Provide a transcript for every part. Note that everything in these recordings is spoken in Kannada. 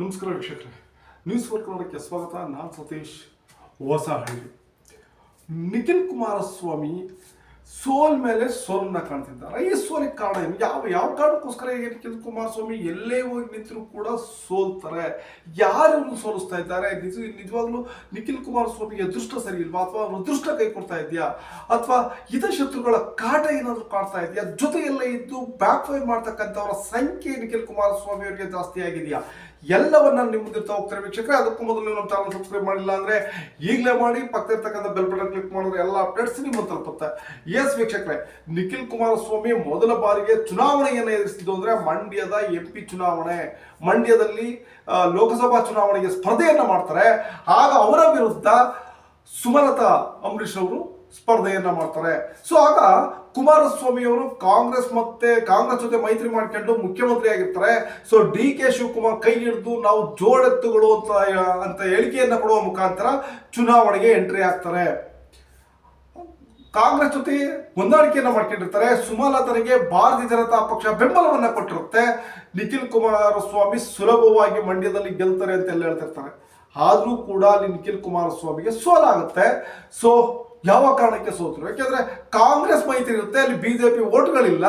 ನಮಸ್ಕಾರ ವೀಕ್ಷಕರೇ. ನ್ಯೂಸ್ ವರ್ಕ್ ಕನ್ನಡಕ್ಕೆ ಸ್ವಾಗತ. ನಾನು ಸತೀಶ್. ಹೊಸಹಳ್ಳಿ ನಿಖಿಲ್ ಕುಮಾರಸ್ವಾಮಿ ಸೋಲ್ ಮೇಲೆ ಸೋಲನ್ನ ಕಾಣ್ತಿದ್ದಾರೆ. ಈ ಸೋಲಿಗೆ ಕಾರಣ ಏನು? ಯಾವ ಯಾವ ಕಾರಣಕ್ಕೋಸ್ಕರ ನಿಖಿಲ್ ಕುಮಾರಸ್ವಾಮಿ ಎಲ್ಲೇ ಹೋಗಿ ನಿಂತರೂ ಕೂಡ ಸೋಲ್ತಾರೆ. ಯಾರು ಸೋಲಿಸ್ತಾ ಇದ್ದಾರೆ? ನಿಜ, ನಿಜವಾಗ್ಲೂ ನಿಖಿಲ್ ಕುಮಾರಸ್ವಾಮಿಗೆ ಅದೃಷ್ಟ ಸರಿ ಇಲ್ವಾ? ಅಥವಾ ಅದೃಷ್ಟ ಕೈ ಕೊಡ್ತಾ ಇದೆಯಾ? ಅಥವಾ ಹಿತಶತ್ರುಗಳ ಕಾಟ ಏನಾದರೂ ಕಾಡ್ತಾ ಇದೆಯಾ? ಜೊತೆಯಲ್ಲೇ ಇದ್ದು ಬ್ಯಾಕ್ ಫೈರ್ ಮಾಡ್ತಕ್ಕಂಥವರ ಸಂಖ್ಯೆ ನಿಖಿಲ್ ಕುಮಾರಸ್ವಾಮಿ ಅವರಿಗೆ ಜಾಸ್ತಿ ಆಗಿದೆಯಾ? ಎಲ್ಲವನ್ನ ನಿಮ್ಮ ಮುಂದೆ ಹೋಗ್ತಾರೆ ವೀಕ್ಷಕರೇ, ಅದಕ್ಕೂ ಮೊದಲು ನಮ್ಮ ಚಾನಲ್ ಸಬ್ಸ್ಕ್ರೈಬ್ ಮಾಡಿಲ್ಲ ಅಂದ್ರೆ ಈಗಲೇ ಮಾಡಿ ಪಕ್ಕದಿರ್ತಕ್ಕಂಥ ಬೆಲ್ ಬಟನ್ ಕ್ಲಿಕ್ ಮಾಡಿದ್ರೆ ಎಲ್ಲ ಅಪ್ಡೇಟ್ಸ್ ನಿಮ್ಮ ತಲುಪುತ್ತೆ ಎಸ್ ವೀಕ್ಷಕರೇ, ನಿಖಿಲ್ ಕುಮಾರಸ್ವಾಮಿ ಮೊದಲ ಬಾರಿಗೆ ಚುನಾವಣೆಯನ್ನು ಎದುರಿಸಿದ್ದು ಅಂದ್ರೆ ಮಂಡ್ಯದ ಎಂ ಪಿ ಚುನಾವಣೆ. ಮಂಡ್ಯದಲ್ಲಿ ಲೋಕಸಭಾ ಚುನಾವಣೆಗೆ ಸ್ಪರ್ಧೆಯನ್ನ ಮಾಡ್ತಾರೆ. ಆಗ ಅವರ ವಿರುದ್ಧ ಸುಮಲತಾ ಅಂಬರೀಷ್ ಅವರು ಸ್ಪರ್ಧೆಯನ್ನ ಮಾಡ್ತಾರೆ. ಸೊ ಆಗ ಕುಮಾರಸ್ವಾಮಿ ಅವರು ಕಾಂಗ್ರೆಸ್ ಮತ್ತೆ ಕಾಂಗ್ರೆಸ್ ಜೊತೆ ಮೈತ್ರಿ ಮಾಡ್ಕೊಂಡು ಮುಖ್ಯಮಂತ್ರಿ ಆಗಿರ್ತಾರೆ. ಸೊ ಡಿ ಕೆ ಶಿವಕುಮಾರ್ ಕೈ ಹಿಡಿದು ನಾವು ಜೋಡೆತ್ತುಗಳು ಅಂತ ಅಂತ ಹೇಳಿಕೆಯನ್ನ ಕೊಡುವ ಮುಖಾಂತರ ಚುನಾವಣೆಗೆ ಎಂಟ್ರಿ ಆಗ್ತಾರೆ. ಕಾಂಗ್ರೆಸ್ ಜೊತೆ ಹೊಂದಾಣಿಕೆಯನ್ನ ಮಾಡ್ಕೊಂಡಿರ್ತಾರೆ. ಸುಮಲತನಿಗೆ ಭಾರತೀಯ ಜನತಾ ಪಕ್ಷ ಬೆಂಬಲವನ್ನ ಕೊಟ್ಟಿರುತ್ತೆ. ನಿಖಿಲ್ ಕುಮಾರಸ್ವಾಮಿ ಸುಲಭವಾಗಿ ಮಂಡ್ಯದಲ್ಲಿ ಗೆಲ್ತಾರೆ ಅಂತ ಎಲ್ಲ ಹೇಳ್ತಿರ್ತಾರೆ. ಆದರೂ ಕೂಡ ಅಲ್ಲಿ ನಿಖಿಲ್ ಕುಮಾರಸ್ವಾಮಿಗೆ ಸೋಲಾಗುತ್ತೆ. ಸೊ ಯಾವ ಕಾರಣಕ್ಕೆ ಸೋತರು? ಯಾಕೆಂದ್ರೆ ಕಾಂಗ್ರೆಸ್ ಮೈತ್ರಿ ಇರುತ್ತೆ, ಅಲ್ಲಿ ಬಿಜೆಪಿ ಓಟ್ಗಳಿಲ್ಲ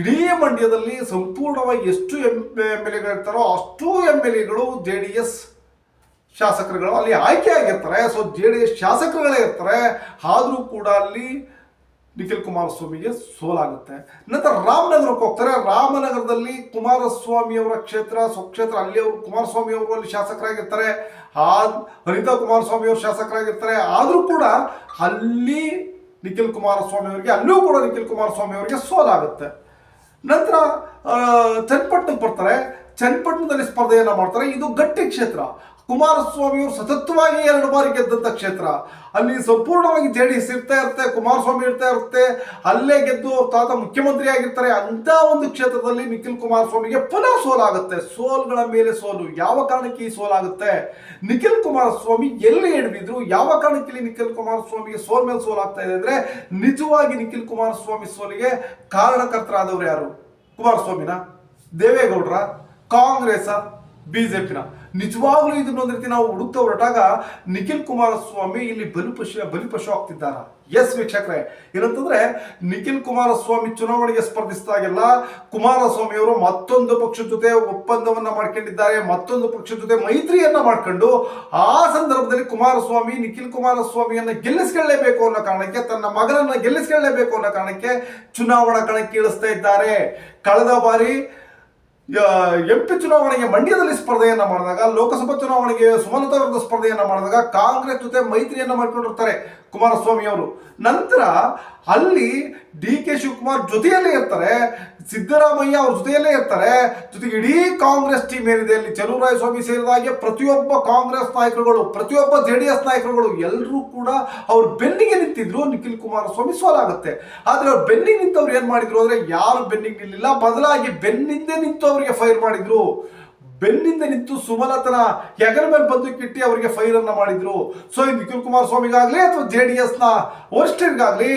ಇಡೀ ಮಂಡ್ಯದಲ್ಲಿ ಸಂಪೂರ್ಣವಾಗಿ ಎಷ್ಟು ಎಂ ಎಂ ಎಲ್ ಎಗಳಿರ್ತಾರೋ ಅಷ್ಟು ಎಂ ಎಲ್ ಎಗಳು ಜೆ ಡಿ ಎಸ್ ಶಾಸಕರುಗಳು ಅಲ್ಲಿ ಆಯ್ಕೆ ಆಗಿರ್ತಾರೆ. ಸೊ ಜೆ ಡಿ ಎಸ್ ಶಾಸಕರುಗಳೇ ಇರ್ತಾರೆ. ಆದರೂ ಕೂಡ ಅಲ್ಲಿ ನಿಖಿಲ್ ಕುಮಾರಸ್ವಾಮಿಗೆ ಸೋಲಾಗುತ್ತೆ. ನಂತರ ರಾಮನಗರಕ್ಕೆ ಹೋಗ್ತಾರೆ. ರಾಮನಗರದಲ್ಲಿ ಕುಮಾರಸ್ವಾಮಿ ಅವರ ಕ್ಷೇತ್ರ, ಸ್ವಕ್ಷೇತ್ರ, ಅಲ್ಲಿ ಅವರು ಕುಮಾರಸ್ವಾಮಿ ಅವರು ಅಲ್ಲಿ ಶಾಸಕರಾಗಿರ್ತಾರೆ. ಆ ಹರಿತಾ ಕುಮಾರಸ್ವಾಮಿ ಅವರು ಶಾಸಕರಾಗಿರ್ತಾರೆ. ಆದರೂ ಕೂಡ ಅಲ್ಲಿ ನಿಖಿಲ್ ಕುಮಾರಸ್ವಾಮಿ ಅವರಿಗೆ, ಅಲ್ಲೂ ಕೂಡ ನಿಖಿಲ್ ಕುಮಾರಸ್ವಾಮಿ ಅವರಿಗೆ ಸೋಲಾಗುತ್ತೆ. ನಂತರ ಚನ್ನಪಟ್ಟಣಕ್ಕೆ ಬರ್ತಾರೆ. ಚನ್ನಪಟ್ಟಣದಲ್ಲಿ ಸ್ಪರ್ಧೆಯನ್ನು ಮಾಡ್ತಾರೆ. ಇದು ಗಟ್ಟಿ ಕ್ಷೇತ್ರ. ಕುಮಾರಸ್ವಾಮಿ ಅವರು ಸತತವಾಗಿ ಎರಡು ಬಾರಿ ಗೆದ್ದಂಥ ಕ್ಷೇತ್ರ. ಅಲ್ಲಿ ಸಂಪೂರ್ಣವಾಗಿ ಜೆ ಡಿ ಎಸ್ ಇರ್ತಾ ಇರುತ್ತೆ, ಕುಮಾರಸ್ವಾಮಿ ಇರ್ತಾ ಇರುತ್ತೆ, ಅಲ್ಲೇ ಗೆದ್ದು ಅವ್ರ ತಾತ ಮುಖ್ಯಮಂತ್ರಿ ಆಗಿರ್ತಾರೆ ಅಂತ ಒಂದು ಕ್ಷೇತ್ರದಲ್ಲಿ ನಿಖಿಲ್ ಕುಮಾರಸ್ವಾಮಿಗೆ ಪುನಃ ಸೋಲಾಗುತ್ತೆ. ಸೋಲ್ಗಳ ಮೇಲೆ ಸೋಲು. ಯಾವ ಕಾರಣಕ್ಕೆ ಈ ಸೋಲಾಗುತ್ತೆ? ನಿಖಿಲ್ ಕುಮಾರಸ್ವಾಮಿ ಎಲ್ಲಿ ಹಿಡಿದಿದ್ರು ಯಾವ ಕಾರಣಕ್ಕೆ ನಿಖಿಲ್ ಕುಮಾರಸ್ವಾಮಿಗೆ ಸೋಲ್ ಮೇಲೆ ಸೋಲಾಗ್ತಾ ಇದೆ ಅಂದ್ರೆ, ನಿಜವಾಗಿ ನಿಖಿಲ್ ಕುಮಾರಸ್ವಾಮಿ ಸೋಲಿಗೆ ಕಾರಣಕರ್ತರಾದವರು ಯಾರು? ಕುಮಾರಸ್ವಾಮಿನ? ದೇವೇಗೌಡರ? ಕಾಂಗ್ರೆಸ್ ಬಿಜೆಪಿನ? ನಿಜವಾಗ್ಲೂ ಇದನ್ನ ಒಂದು ರೀತಿ ನಾವು ಹುಡುಕ್ತಾ ಹೊರಟಾಗ ನಿಖಿಲ್ ಕುಮಾರಸ್ವಾಮಿ ಇಲ್ಲಿ ಬಲಿಪಶು ಬಲಿಪಶು ಆಗ್ತಿದ್ದಾರ ಎಸ್ ವೀಕ್ಷಕರೇ. ಏನಂತಂದ್ರೆ ನಿಖಿಲ್ ಕುಮಾರಸ್ವಾಮಿ ಚುನಾವಣೆಗೆ ಸ್ಪರ್ಧಿಸಿದಾಗೆಲ್ಲ ಕುಮಾರಸ್ವಾಮಿ ಅವರು ಮತ್ತೊಂದು ಪಕ್ಷದ ಜೊತೆ ಒಪ್ಪಂದವನ್ನ ಮಾಡ್ಕೊಂಡಿದ್ದಾರೆ, ಮತ್ತೊಂದು ಪಕ್ಷದ ಜೊತೆ ಮೈತ್ರಿಯನ್ನ ಮಾಡ್ಕೊಂಡು ಆ ಸಂದರ್ಭದಲ್ಲಿ ಕುಮಾರಸ್ವಾಮಿ ನಿಖಿಲ್ ಕುಮಾರಸ್ವಾಮಿಯನ್ನ ಗೆಲ್ಲಿಸ್ಕೊಳ್ಳೇಬೇಕು ಅನ್ನೋ ಕಾರಣಕ್ಕೆ, ತನ್ನ ಮಗನನ್ನ ಗೆಲ್ಲಿಸ್ಕೊಳ್ಳೇಬೇಕು ಅನ್ನೋ ಕಾರಣಕ್ಕೆ ಚುನಾವಣಾ ಕಣಕ್ಕೆ ಇಳಿಸ್ತಾ ಇದ್ದಾರೆ. ಕಳೆದ ಬಾರಿ ಎಂ ಪಿ ಚುನಾವಣೆಗೆ ಮಂಡ್ಯದಲ್ಲಿ ಸ್ಪರ್ಧೆಯನ್ನ ಮಾಡಿದಾಗ, ಲೋಕಸಭಾ ಚುನಾವಣೆಗೆ ಸುಮಲತಾ ವಿರುದ್ಧ ಸ್ಪರ್ಧೆಯನ್ನ ಮಾಡಿದಾಗ ಕಾಂಗ್ರೆಸ್ ಜೊತೆ ಮೈತ್ರಿಯನ್ನ ಮಾಡ್ಕೊಂಡಿರ್ತಾರೆ. ಕುಮಾರಸ್ವಾಮಿ ಅವರು. ನಂತರ ಅಲ್ಲಿ ಡಿ ಕೆ ಶಿವಕುಮಾರ್ ಜೊತೆಯಲ್ಲೇ ಇರ್ತಾರೆ, ಸಿದ್ದರಾಮಯ್ಯ ಅವ್ರ ಜೊತೆಯಲ್ಲೇ ಇರ್ತಾರೆ, ಜೊತೆಗೆ ಇಡೀ ಕಾಂಗ್ರೆಸ್ ಟೀಮ್ ಏನಿದೆ ಅಲ್ಲಿ ಚಲುವರಾಯ ಸ್ವಾಮಿ ಸೇರಿದ ಹಾಗೆ ಪ್ರತಿಯೊಬ್ಬ ಕಾಂಗ್ರೆಸ್ ನಾಯಕರುಗಳು, ಪ್ರತಿಯೊಬ್ಬ ಜೆ ಡಿ ಎಸ್ ನಾಯಕರುಗಳು ಎಲ್ಲರೂ ಕೂಡ ಅವ್ರ ಬೆನ್ನಿಗೆ ನಿಂತಿದ್ರು, ನಿಖಿಲ್ ಕುಮಾರಸ್ವಾಮಿ ಸೋಲಾಗುತ್ತೆ. ಆದ್ರೆ ಅವ್ರು ಬೆನ್ನಿಗೆ ನಿಂತವ್ರು ಏನು ಮಾಡಿದ್ರು ಅಂದ್ರೆ ಯಾರು ಬೆನ್ನಿಗೆ ನಿಲ್ಲಿಲ್ಲ, ಬದಲಾಗಿ ಬೆನ್ನಿಂದೆ ನಿಂತು ಅವರಿಗೆ ಫೈರ್ ಮಾಡಿದ್ರು. ಬೆನ್ನಿಂದ ನಿಂತು ಸುಮಲತನ ಹೆಗಲ ಮೇಲೆ ಬಂದೂಕಿಟ್ಟಿ ಅವರಿಗೆ ಫೈರ್ ಅನ್ನ ಮಾಡಿದ್ರು. ಸೊ ಈ ನಿಖಿಲ್ ಕುಮಾರಸ್ವಾಮಿಗಾಗ್ಲಿ ಅಥವಾ ಜೆ ಡಿ ಎಸ್ನ ವರಿಷ್ಠರಿಗಾಗ್ಲಿ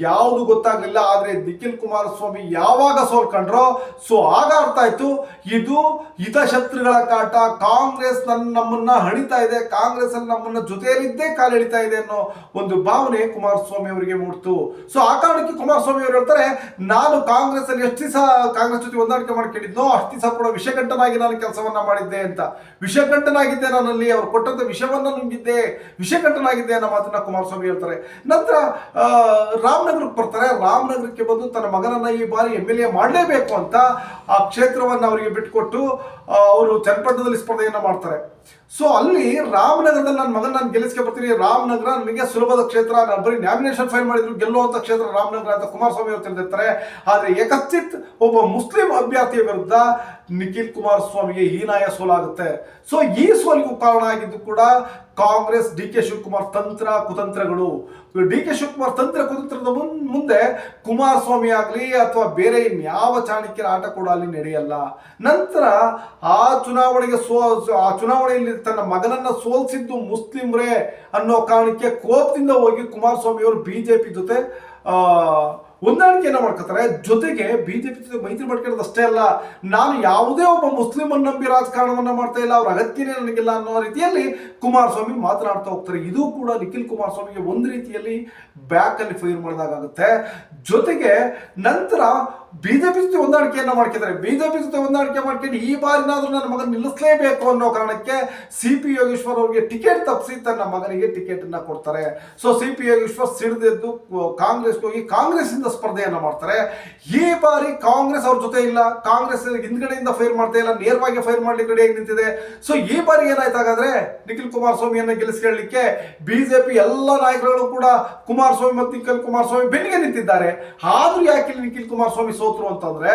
ಯಾವುದು ಗೊತ್ತಾಗಲಿಲ್ಲ ಆದ್ರೆ ನಿಖಿಲ್ ಕುಮಾರಸ್ವಾಮಿ ಯಾವಾಗ ಸೋಲ್ಕೊಂಡ್ರೋ ಸೊ ಆಗ ಅರ್ಥ ಆಯ್ತು. ಇದು ಹಿತಶತ್ರುಗಳ ಕಾಟ ಕಾಂಗ್ರೆಸ್ ನನ್ನ ನಮ್ಮನ್ನ ಹಣಿತಾ ಇದೆ ಕಾಂಗ್ರೆಸ್ ನಮ್ಮನ್ನ ಜೊತೆಯಲ್ಲಿದ್ದೇ ಕಾಲೆಳಿತಾ ಇದೆ ಅನ್ನೋ ಒಂದು ಭಾವನೆ ಕುಮಾರಸ್ವಾಮಿ ಅವರಿಗೆ ಮೂಡ್ತು. ಸೊ ಆ ಕಾರಣಕ್ಕೆ ಕುಮಾರಸ್ವಾಮಿ ಅವರು ಹೇಳ್ತಾರೆ ನಾನು ಕಾಂಗ್ರೆಸ್ ಅಲ್ಲಿ ಎಷ್ಟು ದಿವಸ ಕಾಂಗ್ರೆಸ್ ಜೊತೆ ಹೊಂದಾಣಿಕೆ ಮಾಡ್ಕೊಂಡಿದ್ನೋ ಅಷ್ಟು ದಿವಸ ಕೂಡ ವಿಷಗಂಟನಾಗಿ ನಾನು ಕೆಲಸವನ್ನ ಮಾಡಿದ್ದೆ ಅಂತ. ವಿಷಗಂಟನಾಗಿದ್ದೆ ನಾನಲ್ಲಿ ಅವ್ರು ಕೊಟ್ಟಂತ ವಿಷವನ್ನ ನುಂಗಿದ್ದೆ. ವಿಷಗಂಟನಾಗಿದ್ದೆ ಅನ್ನೋ ಮಾತನ್ನ ಕುಮಾರಸ್ವಾಮಿ ಹೇಳ್ತಾರೆ. ನಂತರ ಆ, ರಾಮನಗರಕ್ಕೆ ಬರ್ತಾರೆ. ರಾಮನಗರಕ್ಕೆ ಬಂದು ತನ್ನ ಮಗನನ್ನ ಈ ಬಾರಿ ಎಂ ಎಲ್ ಎ ಮಾಡಲೇಬೇಕು ಅಂತ ಆ ಕ್ಷೇತ್ರವನ್ನು ಅವರಿಗೆ ಬಿಟ್ಟುಕೊಟ್ಟು ಅವರು ಚನ್ನಪಟ್ಟಣದಲ್ಲಿ ಸ್ಪರ್ಧೆಯನ್ನು ಮಾಡ್ತಾರೆ. ಸೊ ಅಲ್ಲಿ ರಾಮನಗರದಲ್ಲಿ ನನ್ನ ಮಗನ ನಾನು ಗೆಲ್ಲಿಸ್ಕೆ ಬರ್ತೀನಿ. ರಾಮನಗರ ನನಗೆ ಸುಲಭದ ಕ್ಷೇತ್ರ. ನಾನು ಬರೀ ನ್ಯಾಮಿನೇಷನ್ ಫೈಲ್ ಮಾಡಿದ್ರು ಗೆಲ್ಲುವಂಥ ಕ್ಷೇತ್ರ ರಾಮನಗರ ಅಂತ ಕುಮಾರಸ್ವಾಮಿ ಅವರು ತಿಳಿದಿರ್ತಾರೆ. ಆದರೆ ಏಕಚಿತ್ ಒಬ್ಬ ಮುಸ್ಲಿಂ ಅಭ್ಯರ್ಥಿಯ ವಿರುದ್ಧ ನಿಖಿಲ್ ಕುಮಾರಸ್ವಾಮಿಗೆ ಹೀನಾಯ ಸೋಲಾಗುತ್ತೆ. ಸೊ ಈ ಸೋಲಿಗೂ ಕಾರಣ ಆಗಿದ್ದು ಕೂಡ ಕಾಂಗ್ರೆಸ್ ಡಿ ಕೆ ಶಿವಕುಮಾರ್ ತಂತ್ರ ಕುತಂತ್ರಗಳು. ಡಿ ಕೆ ಶಿವಕುಮಾರ್ ತಂತ್ರ ಕುತಂತ್ರದ ಮುನ್- ಮುಂದೆ ಕುಮಾರಸ್ವಾಮಿ ಆಗಲಿ ಅಥವಾ ಬೇರೆ ಇನ್ಯಾವ ಚಾಣಕ್ಯರ ಆಟ ಕೂಡ ಅಲ್ಲಿ ನಡೆಯಲ್ಲ. ನಂತರ ಆ ಚುನಾವಣೆಗೆ ಸೋ ಆ ಚುನಾವಣೆಯಲ್ಲಿ ತನ್ನ ಮಗನನ್ನ ಸೋಲ್ಸಿದ್ದು ಮುಸ್ಲಿಮ್ರೇ ಅನ್ನೋ ಕಾರಣಕ್ಕೆ ಕೋಪದಿಂದ ಹೋಗಿ ಕುಮಾರಸ್ವಾಮಿ ಅವರು ಬಿಜೆಪಿ ಜೊತೆ ಹೊಂದಾಣಿಕೆಯನ್ನ ಮಾಡ್ಕೋತಾರೆ. ಜೊತೆಗೆ ಬಿಜೆಪಿ ಜೊತೆ ಮೈತ್ರಿ ಮಾಡ್ಕೊಳ್ಳೋದು ಅಷ್ಟೇ ಅಲ್ಲ, ನಾನು ಯಾವುದೇ ಒಬ್ಬ ಮುಸ್ಲಿಮನ್ನ ನಂಬಿ ರಾಜಕಾರಣವನ್ನು ಮಾಡ್ತಾ ಇಲ್ಲ, ಅವ್ರ ಅಗತ್ಯನೇ ನನಗಿಲ್ಲ ಅನ್ನೋ ರೀತಿಯಲ್ಲಿ ಕುಮಾರಸ್ವಾಮಿ ಮಾತನಾಡ್ತಾ ಹೋಗ್ತಾರೆ. ಇದು ಕೂಡ ನಿಖಿಲ್ ಕುಮಾರಸ್ವಾಮಿಗೆ ಒಂದು ರೀತಿಯಲ್ಲಿ ಬ್ಯಾಕ್ ಅಲ್ಲಿ ಫೈರ್ ಮಾಡಿದಾಗುತ್ತೆ ಜೊತೆಗೆ ನಂತರ ಬಿಜೆಪಿ ಜೊತೆ ಹೊಂದಾಣಿಕೆಯನ್ನು ಮಾಡ್ಕಿದ್ದಾರೆ. ಬಿಜೆಪಿ ಜೊತೆ ಹೊಂದಾಣಿಕೆ ಮಾಡ್ಕೊಂಡು ಈ ಬಾರಿನಾದ್ರೂ ನನ್ನ ಮಗನ ನಿಲ್ಲಿಸಲೇಬೇಕು ಅನ್ನೋ ಕಾರಣಕ್ಕೆ ಸಿ ಪಿ ಯೋಗೇಶ್ವರ್ ಅವರಿಗೆ ಟಿಕೆಟ್ ತಪ್ಪಿಸಿ ತನ್ನ ಮಗನಿಗೆ ಟಿಕೆಟ್ ಅನ್ನ ಕೊಡ್ತಾರೆ. ಸೊ ಸಿ ಪಿ ಯೋಗೇಶ್ವರ್ ಸಿಡಿದೆದ್ದು ಕಾಂಗ್ರೆಸ್ಗೆ ಹೋಗಿ ಕಾಂಗ್ರೆಸ್ ಇಂದ ಸ್ಪರ್ಧೆಯನ್ನ ಮಾಡ್ತಾರೆ. ಈ ಬಾರಿ ಕಾಂಗ್ರೆಸ್ ಅವ್ರ ಜೊತೆ ಇಲ್ಲ. ಕಾಂಗ್ರೆಸ್ ಹಿಂದ್ಗಡೆಯಿಂದ ಫೈರ್ ಮಾಡ್ತಾ ಇಲ್ಲ. ನೇರವಾಗಿ ಫೈರ್ ಮಾಡ್ಲಿಕ್ಕೆ ರೆಡಿಯಾಗಿ ನಿಂತಿದೆ. ಸೊ ಈ ಬಾರಿ ಏನಾಯ್ತು ಹಾಗಾದ್ರೆ? ನಿಖಿಲ್ ಕುಮಾರಸ್ವಾಮಿಯನ್ನ ಗೆಲ್ಲಿಸ್ಕೊಳ್ಳಿಕ್ಕೆ ಬಿಜೆಪಿ ಎಲ್ಲ ನಾಯಕರುಗಳು ಕೂಡ ಕುಮಾರಸ್ವಾಮಿ ಮತ್ತು ನಿಖಿಲ್ ಕುಮಾರಸ್ವಾಮಿ ಬೆನ್ನಿಗೆ ನಿಂತಿದ್ದಾರೆ. ಆದ್ರೂ ಯಾಕೆ ನಿಖಿಲ್ ಕುಮಾರಸ್ವಾಮಿ ಸೋತರು ಅಂತಂದ್ರೆ,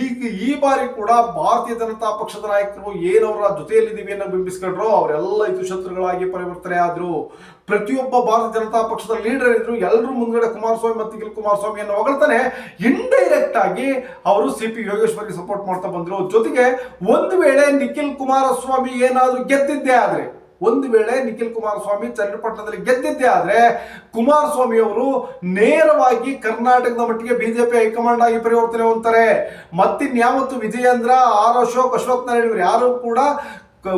ಈಗ ಈ ಬಾರಿ ಕೂಡ ಭಾರತೀಯ ಜನತಾ ಪಕ್ಷದ ನಾಯಕರು ಏನವರ ಜೊತೆಯಲ್ಲಿದ್ದೀವಿ ಅನ್ನೋ ಬಿಂಬಿಸ್ಕೊಂಡ್ರು, ಅವರೆಲ್ಲ ಇದು ಶತ್ರುಗಳಾಗಿ ಪರಿವರ್ತನೆ ಆದ್ರು. ಪ್ರತಿಯೊಬ್ಬ ಭಾರತೀಯ ಜನತಾ ಪಕ್ಷದ ಲೀಡರ್ ಇದ್ರು ಎಲ್ಲರೂ ಮುಂದ್ಗಡೆ ಕುಮಾರಸ್ವಾಮಿ ಮತ್ತು ನಿಖಿಲ್ ಕುಮಾರಸ್ವಾಮಿಯನ್ನು ಹೊಗಳ್ತಾನೆ ಇಂಡೈರೆಕ್ಟ್ ಆಗಿ ಅವರು ಸಿ ಪಿ ಯೋಗೇಶ್ವರಿಗೆ ಸಪೋರ್ಟ್ ಮಾಡ್ತಾ ಬಂದ್ರು. ಜೊತೆಗೆ ಒಂದು ವೇಳೆ ನಿಖಿಲ್ ಕುಮಾರಸ್ವಾಮಿ ಏನಾದರೂ ಗೆದ್ದಿದ್ದೇ ಆದ್ರೆ ಒಂದು ವೇಳೆ ನಿಖಿಲ್ ಕುಮಾರಸ್ವಾಮಿ ಚನ್ನಪಟ್ಟಣದಲ್ಲಿ ಗೆದ್ದಿದ್ದೇ ಆದರೆ ಕುಮಾರಸ್ವಾಮಿ ಅವರು ನೇರವಾಗಿ ಕರ್ನಾಟಕದ ಮಟ್ಟಿಗೆ ಬಿಜೆಪಿ ಹೈಕಮಾಂಡ್ ಆಗಿ ಪರಿವರ್ತನೆ ಹೊಂದ್ತಾರೆ. ಮತ್ತಿನ್ಯಾವತ್ತು ವಿಜಯೇಂದ್ರ, ಆರ್ ಅಶೋಕ್ ಅಶೋಕ್ ನಾರಾಯಣ ಇವರು ಯಾರು ಕೂಡ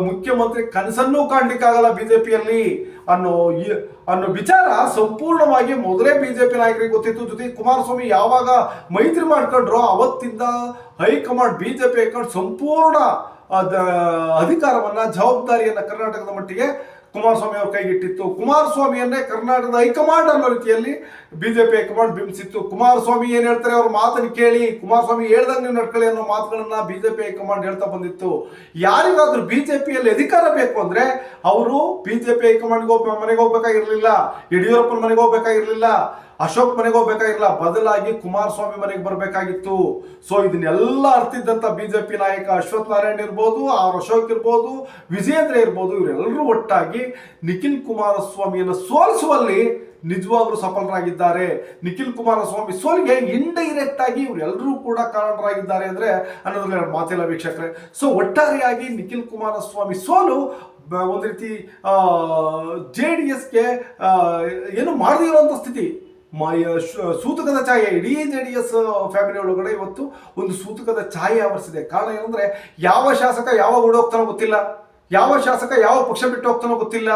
ಮುಖ್ಯಮಂತ್ರಿ ಕನಸನ್ನೂ ಕಾಣಲಿಕ್ಕಾಗಲ್ಲ ಬಿಜೆಪಿಯಲ್ಲಿ ಅನ್ನೋ ಅನ್ನೋ ವಿಚಾರ ಸಂಪೂರ್ಣವಾಗಿ ಮೊದಲೇ ಬಿಜೆಪಿ ನಾಯಕರಿಗೆ ಗೊತ್ತಿತ್ತು. ಜೊತೆ ಕುಮಾರಸ್ವಾಮಿ ಯಾವಾಗ ಮೈತ್ರಿ ಮಾಡ್ಕೊಂಡ್ರೋ ಅವತ್ತಿಂದ ಹೈಕಮಾಂಡ್, ಬಿಜೆಪಿ ಹೈಕಮಾಂಡ್ ಸಂಪೂರ್ಣ ಅಧಿಕಾರವನ್ನ, ಜವಾಬ್ದಾರಿಯನ್ನ ಕರ್ನಾಟಕದ ಮಟ್ಟಿಗೆ ಕುಮಾರಸ್ವಾಮಿ ಅವ್ರ ಕೈಗಿಟ್ಟಿತ್ತು. ಕುಮಾರಸ್ವಾಮಿಯನ್ನೇ ಕರ್ನಾಟಕದ ಹೈಕಮಾಂಡ್ ಅನ್ನೋ ರೀತಿಯಲ್ಲಿ ಬಿಜೆಪಿ ಹೈಕಮಾಂಡ್ ಬಿಂಬಿಸಿತ್ತು. ಕುಮಾರಸ್ವಾಮಿ ಏನ್ ಹೇಳ್ತಾರೆ, ಅವ್ರ ಮಾತನ್ನು ಕೇಳಿ. ಕುಮಾರಸ್ವಾಮಿ ಹೇಳ್ದಂಗೆ ನೀವು ನಡ್ಕೊಳ್ಳಿ ಅನ್ನೋ ಮಾತುಗಳನ್ನ ಬಿಜೆಪಿ ಹೈಕಮಾಂಡ್ ಹೇಳ್ತಾ ಬಂದಿತ್ತು. ಯಾರಿಗಾದ್ರೂ ಬಿಜೆಪಿಯಲ್ಲಿ ಅಧಿಕಾರ ಬೇಕು ಅಂದ್ರೆ ಅವರು ಬಿಜೆಪಿ ಹೈಕಮಾಂಡ್ಗೆ ಹೋಗ್ ಮನೆಗೆ ಹೋಗ್ಬೇಕಾಗಿರ್ಲಿಲ್ಲ. ಯಡಿಯೂರಪ್ಪನ ಮನೆಗೆ ಹೋಗ್ಬೇಕಾಗಿರ್ಲಿಲ್ಲ. ಅಶೋಕ್ ಮನೆಗೆ ಹೋಗ್ಬೇಕಾಗಿಲ್ಲ, ಬದಲಾಗಿ ಕುಮಾರಸ್ವಾಮಿ ಮನೆಗೆ ಬರಬೇಕಾಗಿತ್ತು. ಸೊ ಇದನ್ನೆಲ್ಲ ಅರ್ತಿದ್ದಂತ ಬಿಜೆಪಿ ನಾಯಕ ಅಶ್ವಥ್ ನಾರಾಯಣ್ ಇರ್ಬೋದು, ಆರ್ ಅಶೋಕ್ ಇರ್ಬೋದು ವಿಜೇಂದ್ರ ಇರ್ಬೋದು, ಇವರೆಲ್ಲರೂ ಒಟ್ಟಾಗಿ ನಿಖಿಲ್ ಕುಮಾರಸ್ವಾಮಿಯನ್ನು ಸೋಲಿಸುವಲ್ಲಿ ನಿಜವಾಗ್ಲೂ ಸಫಲರಾಗಿದ್ದಾರೆ. ನಿಖಿಲ್ ಕುಮಾರಸ್ವಾಮಿ ಸೋಲಿಗೆ ಇಂಡೈರೆಕ್ಟ್ ಆಗಿ ಇವರೆಲ್ಲರೂ ಕೂಡ ಕಾರಣರಾಗಿದ್ದಾರೆ ಅಂದ್ರೆ ಅನ್ನೋದ್ರಲ್ಲಿ ಎರಡು ಮಾತಿಲ್ಲ ವೀಕ್ಷಕರೇ. ಸೊ ಒಟ್ಟಾರೆಯಾಗಿ ನಿಖಿಲ್ ಕುಮಾರಸ್ವಾಮಿ ಸೋಲು ಒಂದು ರೀತಿ ಜೆ ಡಿ ಎಸ್ಗೆ ಏನು ಮಾಡದೇ ಸ್ಥಿತಿ. ಸೂತಕದ ಛಾಯೆ, ಇಡೀ ಜೆ ಡಿ ಎಸ್ ಫ್ಯಾಮಿಲಿ ಒಳಗಡೆ ಇವತ್ತು ಒಂದು ಸೂತಕದ ಛಾಯೆ ಆವರಿಸಿದೆ. ಕಾರಣ ಏನಂದ್ರೆ, ಯಾವ ಶಾಸಕ ಯಾವಾಗ ಓಡೋಗ್ತಾನೋ ಗೊತ್ತಿಲ್ಲ. ಯಾವ ಶಾಸಕ ಯಾವ ಪಕ್ಷ ಬಿಟ್ಟು ಹೋಗ್ತಾನೋ ಗೊತ್ತಿಲ್ಲ.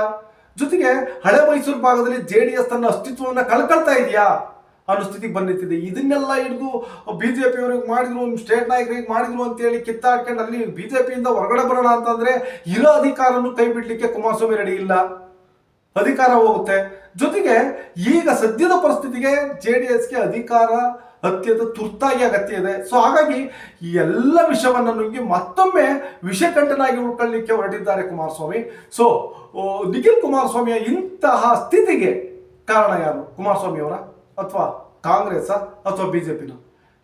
ಜೊತೆಗೆ ಹಳೆ ಮೈಸೂರು ಭಾಗದಲ್ಲಿ ಜೆ ಡಿ ಎಸ್ ತನ್ನ ಅಸ್ತಿತ್ವವನ್ನು ಕಳ್ಕೊಳ್ತಾ ಇದೆಯಾ ಅನ್ನೋ ಸ್ಥಿತಿಗೆ ಬಂದಿತ್ತಿದೆ. ಇದನ್ನೆಲ್ಲ ಹಿಡಿದು ಬಿಜೆಪಿ ಅವರಿಗೆ ಮಾಡಿದ್ರು ಸ್ಟೇಟ್ ನಾಯಕರಿಗೆ ಮಾಡಿದ್ರು ಅಂತೇಳಿ ಕಿತ್ತಾಡ್ಕೊಂಡು ಅಲ್ಲಿ ಬಿಜೆಪಿಯಿಂದ ಹೊರಗಡೆ ಬರೋಣ ಅಂತಂದ್ರೆ ಇರೋ ಅಧಿಕಾರನು ಕೈ ಬಿಡ್ಲಿಕ್ಕೆ ಕುಮಾರಸ್ವಾಮಿ ರೆಡಿ ಇಲ್ಲ. ಅಧಿಕಾರ ಹೋಗುತ್ತೆ. ಜೊತೆಗೆ ಈಗ ಸದ್ಯದ ಪರಿಸ್ಥಿತಿಗೆ ಜೆ ಡಿ ಎಸ್ಗೆ ಅಧಿಕಾರ ಅತ್ಯಂತ ತುರ್ತಾಗಿ ಅಗತ್ಯ ಇದೆ. ಸೊ ಹಾಗಾಗಿ ಈ ಎಲ್ಲ ವಿಷಯವನ್ನು ನುಗ್ಗಿ ಮತ್ತೊಮ್ಮೆ ವಿಷಕಂಠನಾಗಿ ಉಳ್ಕೊಳ್ಳಿಕ್ಕೆ ಹೊರಟಿದ್ದಾರೆ ಕುಮಾರಸ್ವಾಮಿ. ಸೊ ನಿಖಿಲ್ ಕುಮಾರಸ್ವಾಮಿಯ ಇಂತಹ ಸ್ಥಿತಿಗೆ ಕಾರಣ ಯಾರು? ಕುಮಾರಸ್ವಾಮಿಯವರ ಅಥವಾ ಕಾಂಗ್ರೆಸ್ ಅಥವಾ ಬಿಜೆಪಿನ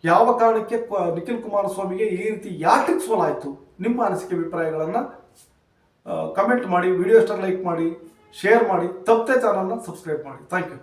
ಯಾವ ಕಾರಣಕ್ಕೆ ನಿಖಿಲ್ ಕುಮಾರಸ್ವಾಮಿಗೆ ಈ ರೀತಿ ಯಾಕೆ ಸೋಲಾಯಿತು ನಿಮ್ಮ ಅನಿಸಿಕೆ ಅಭಿಪ್ರಾಯಗಳನ್ನು ಕಮೆಂಟ್ ಮಾಡಿ ವಿಡಿಯೋ ಇಷ್ಟ ಲೈಕ್ ಮಾಡಿ. ಶೇರ್ ಮಾಡಿ ತಪ್ಪದೆ ಚಾನಲ್ನ ಸಬ್ಸ್ಕ್ರೈಬ್ ಮಾಡಿ. Thank you